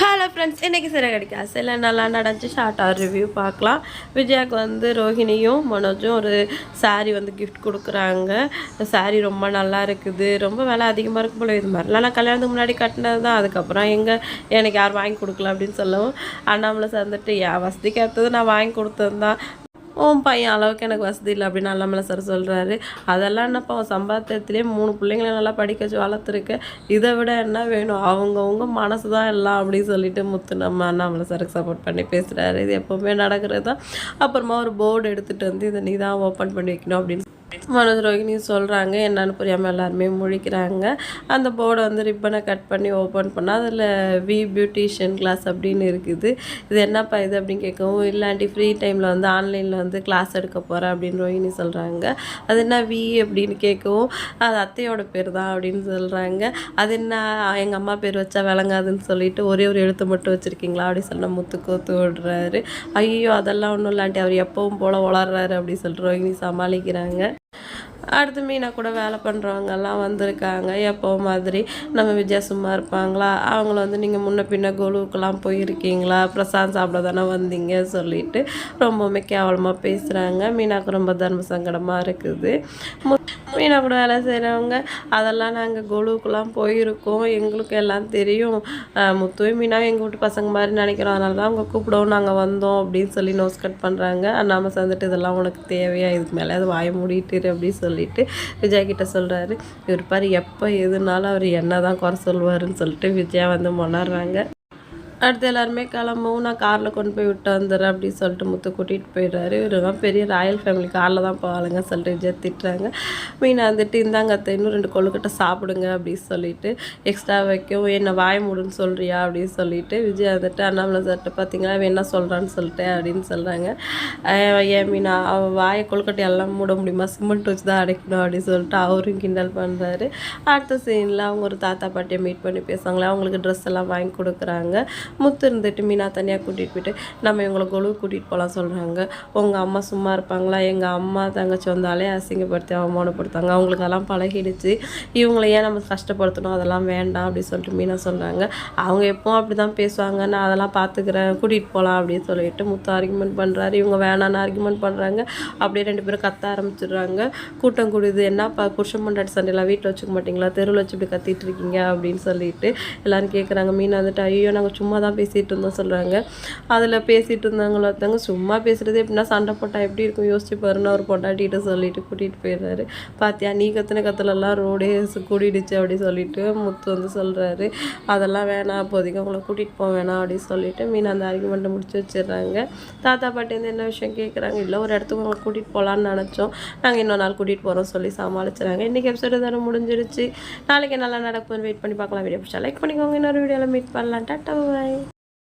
Hello friends இன்றைக்கி சிறை கிடைக்காது சில நல்லா நடந்துச்சு. ஷார்ட்டாக ரிவ்யூ பார்க்கலாம். விஜயாவுக்கு வந்து ரோஹிணியும் மனோஜும் ஒரு saree வந்து கிஃப்ட் கொடுக்குறாங்க. சாரீ ரொம்ப நல்லா இருக்குது. ரொம்ப விலை அதிகமாக இருக்கும் போல இது மாதிரிலாம் நான் கல்யாணத்துக்கு முன்னாடி கட்டினது தான். அதுக்கப்புறம் எங்கே எனக்கு யார் வாங்கி கொடுக்கல அப்படின்னு சொல்லவும் அண்ணாமலை சேர்ந்துட்டு என் வசதிக்கு ஏற்றது நான் வாங்கி கொடுத்தது தான் உன் பையன் அளவுக்கு எனக்கு வசதி இல்லை அப்படின்னு அல்லாமல சார் சொல்கிறாரு அதெல்லாம் என்னப்பா அவன் சம்பாத்தியத்திலே மூணு பிள்ளைங்களை நல்லா படிக்க வச்சு வளர்த்துருக்கு. இதை விட என்ன வேணும்? அவங்கவுங்க மனசு தான் எல்லாம் அப்படின்னு சொல்லிட்டு முத்து நம்ம அண்ணாமலை சாருக்கு சப்போர்ட் பண்ணி பேசுகிறாரு இது எப்போவுமே நடக்கிறது தான் அப்புறமா ஒரு போர்டு எடுத்துகிட்டு வந்து இதை நீ தான் ஓப்பன் பண்ணி வைக்கணும் அப்படின்னு மனோஜ் சொல்கிறாங்க என்னன்னு புரியாமல் எல்லாருமே முழிக்கிறாங்க. அந்த போர்டை வந்து ரிப்பனை கட் பண்ணி ஓப்பன் பண்ணால் அதில் வி பியூட்டிஷியன் கிளாஸ் அப்படின்னு இருக்குது. இது என்னப்பா இது அப்படின்னு கேட்கவும் இல்லாண்டி ஃப்ரீ டைமில் வந்து ஆன்லைனில் வந்து கிளாஸ் எடுக்க போகிறேன் அப்படின்னு ரோஹிணி சொல்கிறாங்க அது என்ன வி அப்படின்னு கேட்கவும் அது அத்தையோட பேர் தான் அப்படின்னு சொல்கிறாங்க அது என்ன? எங்கள் அம்மா பேர் வச்சா விளங்காதுன்னு சொல்லிட்டு ஒரே ஒரு எழுத்து மட்டும் வச்சுருக்கீங்களா? அப்படின்னு சொன்னால் முத்து கோத்து விடுறாரு. ஐயோ அதெல்லாம் ஒன்றும் இல்லாண்டி அவர் எப்பவும் போல் வளர்றாரு அப்படின்னு சொல்லிட்டு ரோஹிணி சமாளிக்கிறாங்க. அடுத்து மீனா கூட வேலை பண்ணுறவங்கெல்லாம் வந்திருக்காங்க. எப்போ மாதிரி நம்ம விஜயா சும்மா இருப்பாங்களா? அவங்கள வந்து நீங்கள் முன்ன பின்ன கொலுவுக்கெல்லாம் போயிருக்கீங்களா? பிரசாந்த் சாப்பிட தானே வந்தீங்க சொல்லிட்டு ரொம்பவுமே கேவலமாக பேசுகிறாங்க மீனாக்கு ரொம்ப தர்ம சங்கடமாக இருக்குது. மீனப்பட கூட வேலை செய்கிறவங்க அதெல்லாம் நாங்கள் கொலுவுக்கெல்லாம் போயிருக்கோம். எங்களுக்கு எல்லாம் தெரியும். அஹ் மீனாக மீனா எங்கள் வீட்டு பசங்க மாதிரி நினைக்கிறோம். அதனால தான் அவங்க கூப்பிடவும் நாங்கள் வந்தோம் அப்படின்னு சொல்லி நோஸ் கட் பண்ணுறாங்க நம்ம சேர்ந்துட்டு இதெல்லாம் உனக்கு தேவையா? இதுக்கு மேலே அது வாய மூடிட்டு அப்படின்னு சொல்லிட்டு விஜய் கிட்ட சொல்கிறாரு இவர் பாரு எப்போ எதுனாலும் அவர் என்ன தான் குறை சொல்லுவாருன்னு சொல்லிட்டு விஜயா வந்து மொணர்றாங்க. அடுத்து எல்லாருமே கிளம்பவும் நான் காரில் கொண்டு போய் விட்டு வந்துடுறேன் அப்படின்னு சொல்லிட்டு முத்து கூட்டிகிட்டு போயிடுறாரு. இவருலாம் பெரிய ராயல் ஃபேமிலி காரில் தான் போவாளுங்க சொல்லிட்டு விஜய் திட்டுறாங்க. மீன் வந்துட்டு இந்தாங்க அத்தை இன்னும் ரெண்டு கொழுக்கட்டை சாப்பிடுங்க அப்படின்னு சொல்லிட்டு எக்ஸ்ட்ரா வைக்கவும் என்ன வாய மூடுன்னு சொல்கிறியா அப்படின்னு சொல்லிட்டு விஜய் வந்துட்டு அண்ணாமலை சார்கிட்ட பார்த்தீங்களா என்ன சொல்கிறான்னு சொல்லிட்டு அப்படின்னு சொல்கிறாங்க ஏன் மீனா அவள் வாயை கொழுக்கட்டை எல்லாம் மூட முடியுமா? சிமெண்ட் வச்சு தான் அடைக்கணும் அப்படின்னு சொல்லிட்டு அவரும் கிண்டல் பண்ணுறாரு அடுத்த சீனில் அவங்க ஒரு தாத்தா பாட்டியை மீட் பண்ணி பேசுவாங்களே அவங்களுக்கு ட்ரெஸ் எல்லாம் வாங்கி கொடுக்குறாங்க. முத்து இருந்துட்டு மீனா தனியாக கூட்டிகிட்டு போயிட்டு நம்ம இவங்களை கொழு கூட்டிகிட்டு போகலாம் சொல்கிறாங்க உங்கள் அம்மா சும்மா இருப்பாங்களா? எங்கள் அம்மா தங்கச்சி வந்தாலே அசிங்கப்படுத்தி அவமானப்படுத்தாங்க அவங்களுக்கு அதெல்லாம் பழகிடுச்சு. இவங்களை ஏன் நம்ம கஷ்டப்படுத்தணும்? அதெல்லாம் வேண்டாம் அப்படின்னு சொல்லிட்டு மீனா சொல்கிறாங்க அவங்க எப்பவும் அப்படி தான் பேசுவாங்க. நான் அதெல்லாம் பார்த்துக்கிறேன் கூட்டிகிட்டு போகலாம் அப்படின்னு சொல்லிட்டு முத்து ஆர்குமெண்ட் பண்ணுறாரு இவங்க வேணான்னு ஆர்குமெண்ட் பண்ணுறாங்க அப்படியே ரெண்டு பேரும் கத்த ஆரம்பிச்சிடுறாங்க. கூட்டம் கூடுது என்னப்பா புருஷன் பொண்டாட்டி சண்டையெல்லாம் வீட்டில் வச்சுக்க மாட்டீங்களா? தெருவில் வச்சு இப்படி கத்திட்டு இருக்கீங்க? அப்படின்னு சொல்லிட்டு எல்லாரும் கேட்குறாங்க மீனா வந்துட்டு ஐயோ நாங்கள் சும்மா தான் பேசிகிட்டு இருந்தோம் சொல்கிறாங்க அதில் பேசிகிட்டு இருந்தாங்களோ ஒருத்தவங்க சும்மா பேசுகிறது எப்படின்னா சண்டை போட்டால் எப்படி இருக்கும்? யோசிச்சு பாருன்னு அவர் பொண்டாட்டிகிட்ட சொல்லிட்டு கூட்டிகிட்டு போயிடுறாரு. பாத்தியா நீ கத்தின கத்துலலாம் ரோடே கூடிடுச்சு அப்படி சொல்லிட்டு முத்து வந்து சொல்கிறாரு அதெல்லாம் வேணாம் அப்போதைக்கு உங்களை கூட்டிகிட்டு போக வேணாம் அப்படின்னு சொல்லிட்டு மீன் அந்த ஆர்குமெண்ட்டை முடிச்சு வச்சிடுறாங்க. தாத்தா பாட்டி வந்து என்ன விஷயம் கேட்குறாங்க இல்லை ஒரு இடத்துக்கு உங்களை கூட்டிகிட்டு போகலான்னு நினச்சோம். நாங்கள் இன்னொரு நாள் கூட்டிகிட்டு போகிறோம் சொல்லி சமாளிச்சுறாங்க. இன்றைக்கி எபிசோடு தானே முடிஞ்சிருச்சு. நாளைக்கு நல்லா நடக்கும்னு வெயிட் பண்ணி பார்க்கலாம். வீடியோ பிடிச்சா லைக் பண்ணிக்கோங்க. இன்னொரு வீடியோவில் மீட் பண்ணலாம். டாட்டா பாய்